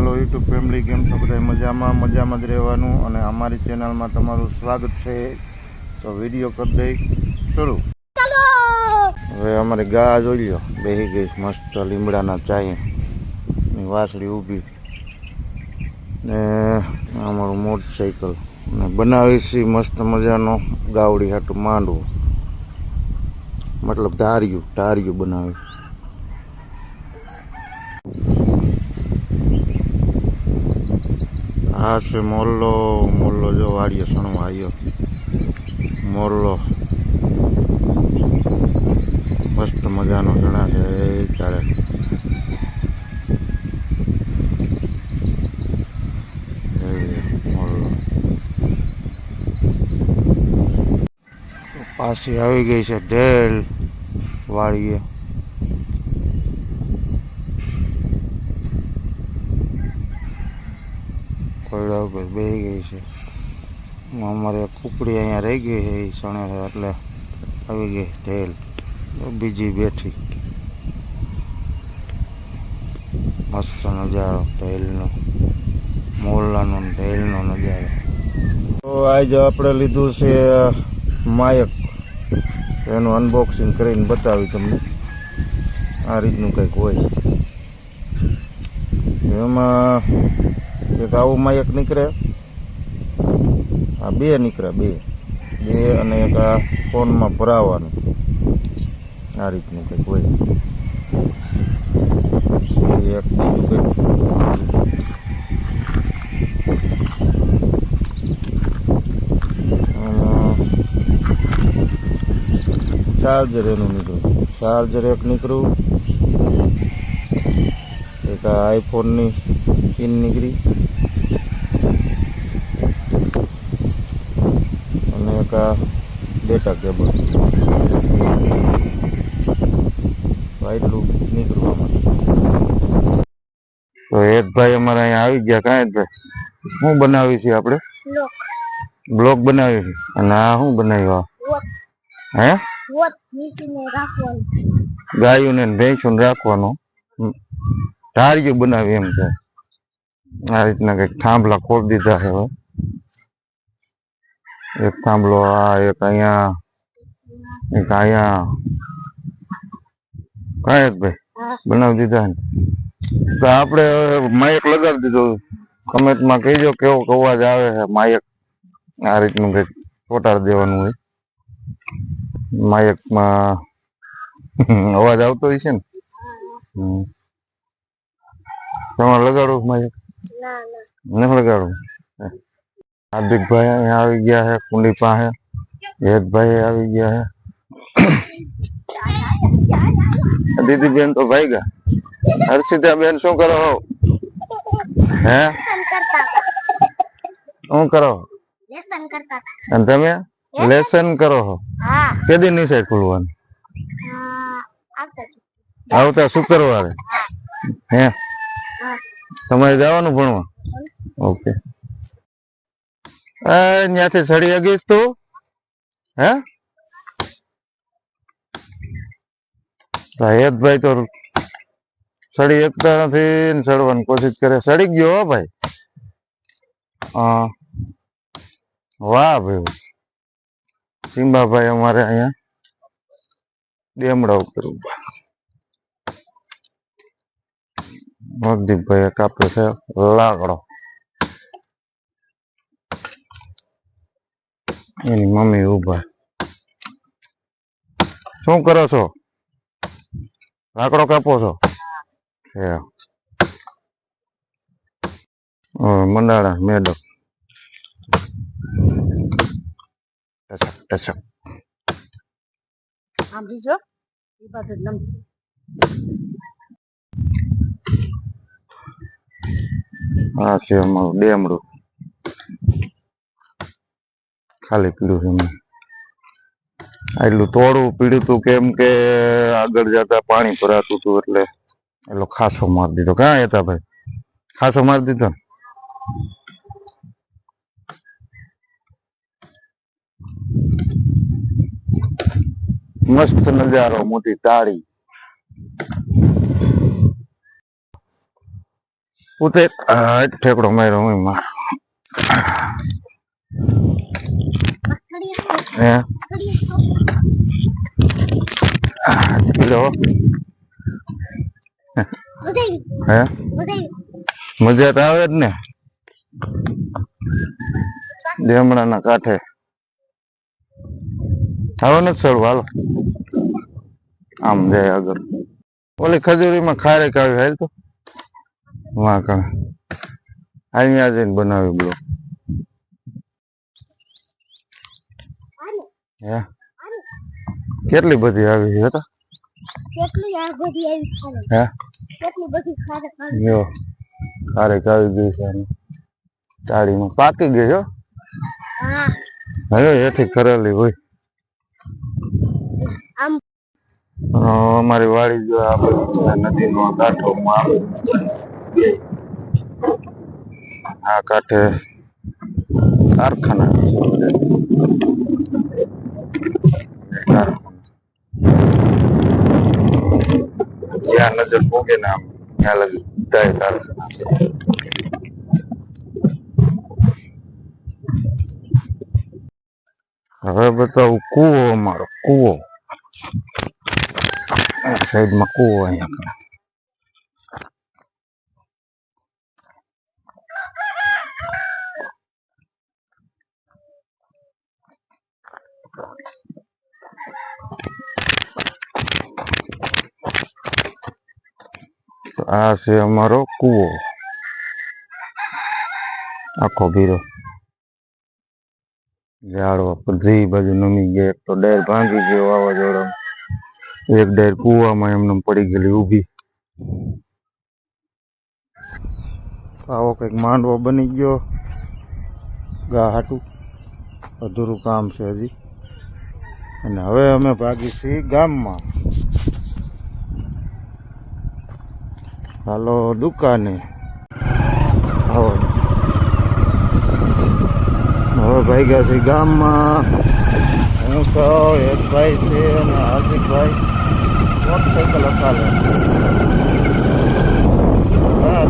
હાલો YouTube family કેમ છો? બધા મજામાં? મજામાં જ રહેવાનું અને અમારી ચેનલમાં તમારું સ્વાગત છે. તો વીડિયો કરી દઈ. શરૂ. હવે અમારી ગા જોઈ લો બેસી ગઈ મસ્ત લીમડાના ચાય. વાસળી ઊભી. ને અમારું મોટરસાઇકલ ને બનાવી છે મસ્ત મજાનો ગાવડી હાટું માંડવું. મતલબ ધાર્યું ધાર્યું બનાવી. આ છે, મોરલો મોરલો જો વાડીએ સણવા આવ્યો મોરલો. મસ્ત મજાનો જણા છે ત્યારે પાછી આવી ગઈ છે, ઢેલ વાડીએ કોયડા ઉપર બેસી ગઈ છે. અમારે કુકડી અહીંયા રહી ગઈ છે એ સણે એટલે આવી ગઈ ઢેલ. બીજી બેઠી. મસ્ત નજારો, ઢેલનો, મોરલાનો ઢેલનો નજારો. તો આજે આપણે લીધું છે માયક. એનું અનબોક્સિંગ કરીને બતાવી તમને. આ રીતનું કંઈક હોય. એમાં એક આવુંમાં માયક નીકળે. આ બે નીકળે, બે. બે અને એક આ ફોનમાં ભરાવાનું. આ રીતનું કંઈક હોય. એક બીજું કંઈક. ચાર્જર એનું નીકળ્યું. ચાર્જર એક નીકળ્યું. એક આઈફોનની પિન નીકળી અને એક ડેટા કેબલ આટલું નીકળવા માટે તો હેતભાઈ અમારે અહીંયા આવી ગયા કાંઈ ભાઈ શું બનાવી છે આપણે લોક બ્લોક બનાવી છે અને આ શું બનાવ્યું આ હે ગાયું ને ભેંસું રાખવાનું ધાર્યું બનાવી એમ છે આ રીતના કંઈક થાંભલા ખોલી દીધા છે હવે. એક થાંભલો, આ એક અહીંયા એક અહીંયા. કાંઈ ભાઈ, બનાવી દીધા ને તો આપણે માયક લગાવી દીધું. કમેન્ટમાં કહેજો કેવો અવાજ આવે છે માયક આ રીતનું કંઈક ચોટાડી દેવાનું હોય. માયકમાં અવાજ આવતો હોય છે ને. તમારે લગાડવું માયક ના ના નથી લગાડવું હાર્દિકભાઈ અહીંયા આવી ગયા છે કુંડી પાસે હેતભાઈ આવી ગયા છે દીદી બેન તો ભાઈ ગયા હર્ષિતા બેન શું કરો છો? હે લેસન કરતા શું કરો લેસન કરતા અને તમે લેસન કરો છો હા કેદી નિશાળ ખુલવાનું હા આવતા છું આવતા શુક્રવારે હે હા તમારે જવાનું ભણવા? ઓકે ત્યાંથી સડી અગીશ તું? હે? ભાઈ તો સડી એકતા નથી સડવાની કોશિશ કરે. સડી ગયો હો ભાઈ. હા. વાહ ભાઈ. સિંબાભાઈ અમારે અહીંયા ડેમડા ઉપર ઊભા મગદીપભાઈ કાપ્યો છે લાકડો એની મમ્મી ઊભા શું કરો છો? લાકડો કાપો છો? મંડાણા મેડમ. ટચક ટચક. આમ બીજો? એ બાજુ આ છે અમારું ડેમડું ખાલી પીડું છે. એટલું થોડું પીડ્યું તું કેમ કે આગળ જતા પાણી ભરાતું હતું એટલે એટલો ખાસો મારી દીધો ક્યાં હતા ભાઈ ખાસો મારી દીધો મસ્ત નજારો મોટી તાળી ઉતે આ, ઠેકડો માર્યો હું? માં મજા તો આવે જ ને. દેમડાના કાંઠે. આવો ને ચડવું, હાલો. આમ જાય આગળ. ઓલી ખજૂરીમાં ખારેક આવી હાલ તો. વાં કણે અહીંયા જઈને બનાવી બ્લો હે? કેટલી બધી આવી છે તો? કેટલી આ બધી આવી ખાને હે? કેટલી બધી જો ખારેક આવી ગઈ છે તાળીમાં પાકી ગઈ હો? હા. હવે એથી કરેલી હોય. અમારી વાડી જો આ બધી નદીનો કાંઠો માં આવે. આ કાંઠે કારખાના. જ્યાં નજર પૂગે ને આમ, ત્યાં લગી કારખાના છે. હવે બતાવું, કુવો અમારો, કુવો. સાઈડ સાઈડમાં કુવો અહીંયા આ છે અમારો કૂવો. આખો ભીરો. ઝાડવા બધી બાજુ નમી ગયા. એક તો ડાયર ભાંગી ગયો વાવાઝોડા એક ડાયર કૂવામાં એમને પડી ગયેલી ઊભી. આવો કંઈક માંડવો બની ગયો. ગા હાટું. અધૂરું કામ છે હજી. અને હવે અમે ભાગી છીએ ગામમાં. હાલો, દુકાને. આવો. હવે ગયા છે ગામમાં. હું સૌ એક ભાઈ છે અને હાર્દિકભાઈ મોટરસાઇકલ હકાલે. હા